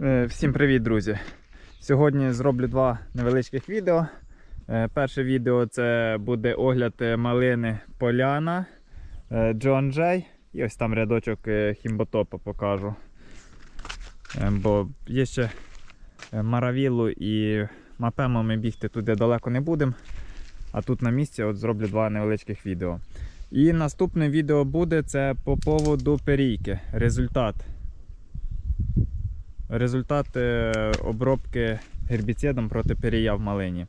Е, Всім привіт, друзі! Сьогодні зроблю два невеличких відео. Е, Перше відео це буде огляд е, малини Поляна Джон Джей. І ось там рядочок хімботопа покажу. Бо є ще Маравілу і напевно ми бігти туди далеко не будемо. А тут на місці от зроблю два невеличких відео. І наступне відео буде це по поводу перійки. Результат. Результат е, обробки гербіцидом проти перія в малині.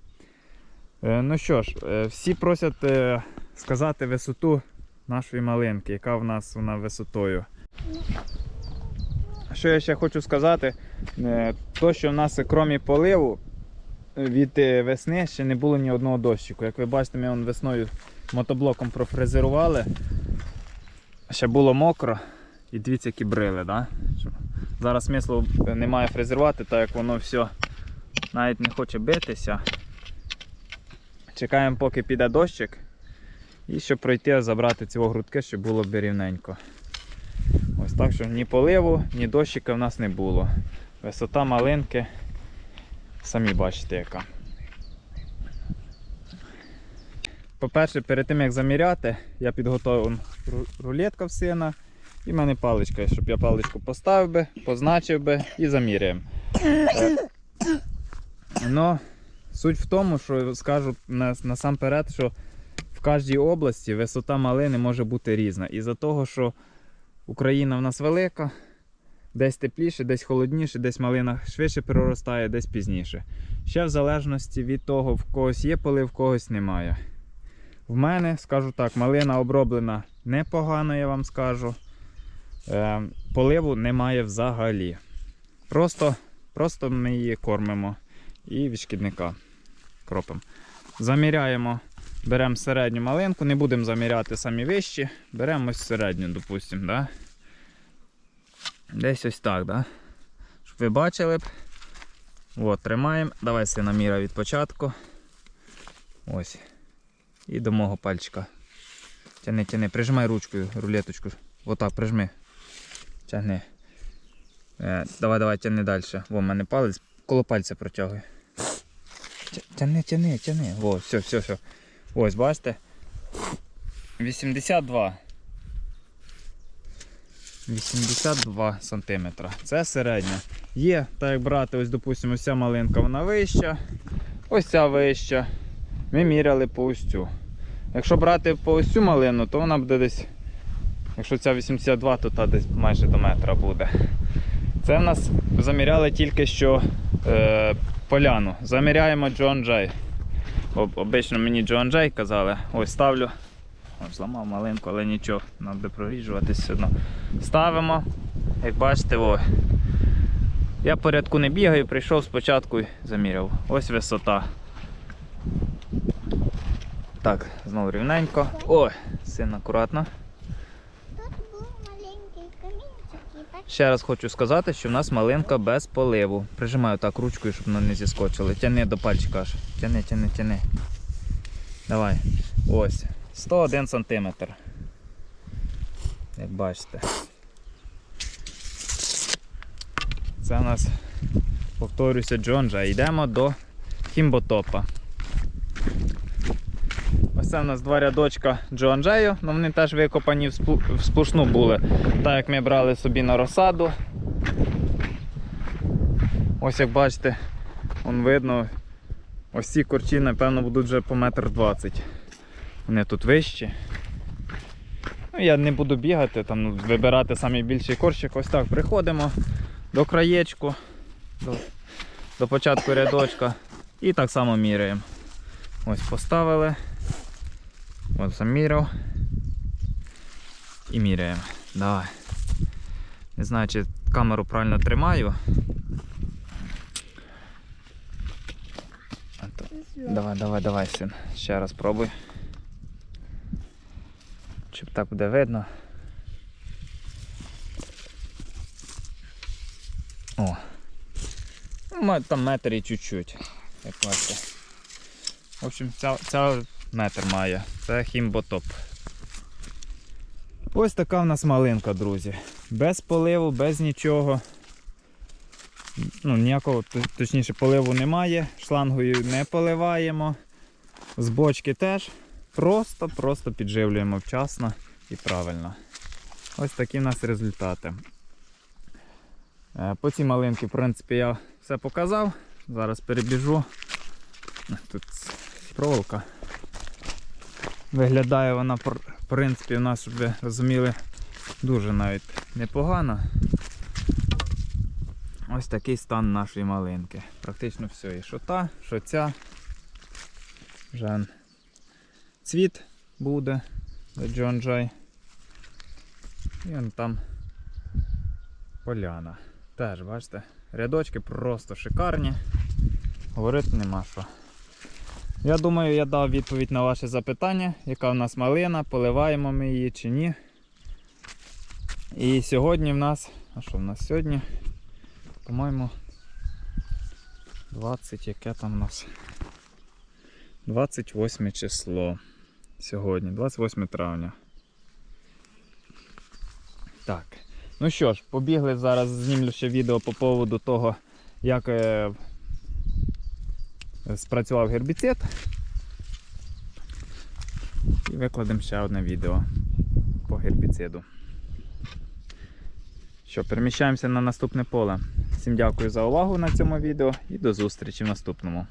Е, Ну що ж, е, всі просять е, сказати висоту нашої малинки, яка в нас вона висотою. Що я ще хочу сказати, то, що в нас крім поливу від весни ще не було ні одного дощику. Як ви бачите, ми вон весною мотоблоком профрезерували. Ще було мокро. І дивіться, які брили, да? Зараз смислу немає фрезерувати, так як воно все навіть не хоче битися. Чекаємо, поки піде дощик. І щоб пройти, забрати цього грудки, щоб було б рівненько. Ось так що ні поливу, ні дощика в нас не було. Висота малинки, самі бачите яка. По-перше, перед тим як заміряти, я підготував ру- рулетка в сина. І в мене паличка, щоб я паличку поставив би, позначив би і заміряємо. Е, Ну, суть в тому, що скажу насамперед, що в кожній області висота малини може бути різна. Із-за того, що Україна в нас велика, десь тепліше, десь холодніше, десь малина швидше проростає, десь пізніше. Ще в залежності від того, в когось є полив, в когось немає. В мене, скажу так, малина оброблена непогано, я вам скажу. Е, поливу немає взагалі. Просто, просто ми її кормимо і від шкідника кропимо. Заміряємо, беремо середню малинку, не будемо заміряти самі вищі, беремо ось середню, допустимо. Да? Десь ось так, да? щоб ви бачили б. От, тримаємо. Давай сина міра від початку. Ось. І до мого пальчика. Тяни, тяни, прижимай ручкою рулеточку. Отак, прижми. Тягни. Е, давай, давай, тягни далі. Во, в мене палець коло пальця протягує. Тягни, тягни, тягни. Во, все, все, все. Ось, бачите? 82. 82 сантиметра. Це середня. Є, так як брати, ось, допустимо, ця малинка вона вища. Ось ця вища. Ми міряли по ось. Якщо брати по ось малину, то вона буде десь Якщо ця 82, то та десь майже до метра буде. Це в нас заміряли тільки що е, поляну. Заміряємо Джон Джей. Об, обично мені Джон Джей казали. Ось ставлю. Ось зламав малинку, але нічого, треба проріжуватись все одно. Ставимо. Як бачите, о. Я порядку не бігаю, прийшов спочатку і заміряв. Ось висота. Так, знову рівненько. Ой, син акуратно. Тут був маленький камінчик і так Ще раз хочу сказати, що в нас малинка без поливу. Прижимаю так ручкою, щоб вона не зіскочила. Тяни до пальчика аж. Тяни, тяни, тяни. Давай. Ось. 101 сантиметр. Як бачите. Це у нас, повторюся, Джонджа. Йдемо до хімботопа. Це у нас два рядочка Джон Джею, але вони теж викопані в сплошну були. Так як ми брали собі на розсаду. Ось як бачите, вон видно, ось ці корчі, напевно, будуть вже по метр двадцять. Вони тут вищі. Ну, я не буду бігати, там ну, вибирати найбільший корчик. Ось так приходимо до краєчку, до, до початку рядочка і так само міряємо. Ось поставили. От заміряв. І міряємо. Давай. Не знаю, чи камеру правильно тримаю. Давай, давай, давай, син. Ще раз пробуй. Щоб так буде видно. О. Ну, Там метр і чуть-чуть, як бачите. В общем, ця, ця метр має. Це хімботоп. Ось така в нас малинка, друзі. Без поливу, без нічого. Ну, ніякого, точніше, поливу немає, шлангою не поливаємо. З бочки теж. Просто-просто підживлюємо вчасно і правильно. Ось такі в нас результати. Е, По цій малинці, в принципі, я все показав. Зараз перебіжу. Тут проволока. Виглядає вона, в принципі, у нас, щоб ви розуміли, дуже навіть непогано. Ось такий стан нашої малинки. Практично все. І що та, що ця. Вже цвіт буде до Джон Джай. І он там поляна. Теж, бачите, рядочки просто шикарні. Говорити нема що. Я думаю, я дав відповідь на ваше запитання, яка в нас малина, поливаємо ми її чи ні. І сьогодні в нас. А що в нас сьогодні? По-моєму. 20, яке там у нас? 28 число. Сьогодні, 28 травня. Так. Ну що ж, побігли зараз, знімлю ще відео по поводу того, як е, спрацював гербіцид. І викладемо ще одне відео по гербіциду. Що, переміщаємося на наступне поле. Всім дякую за увагу на цьому відео і до зустрічі в наступному.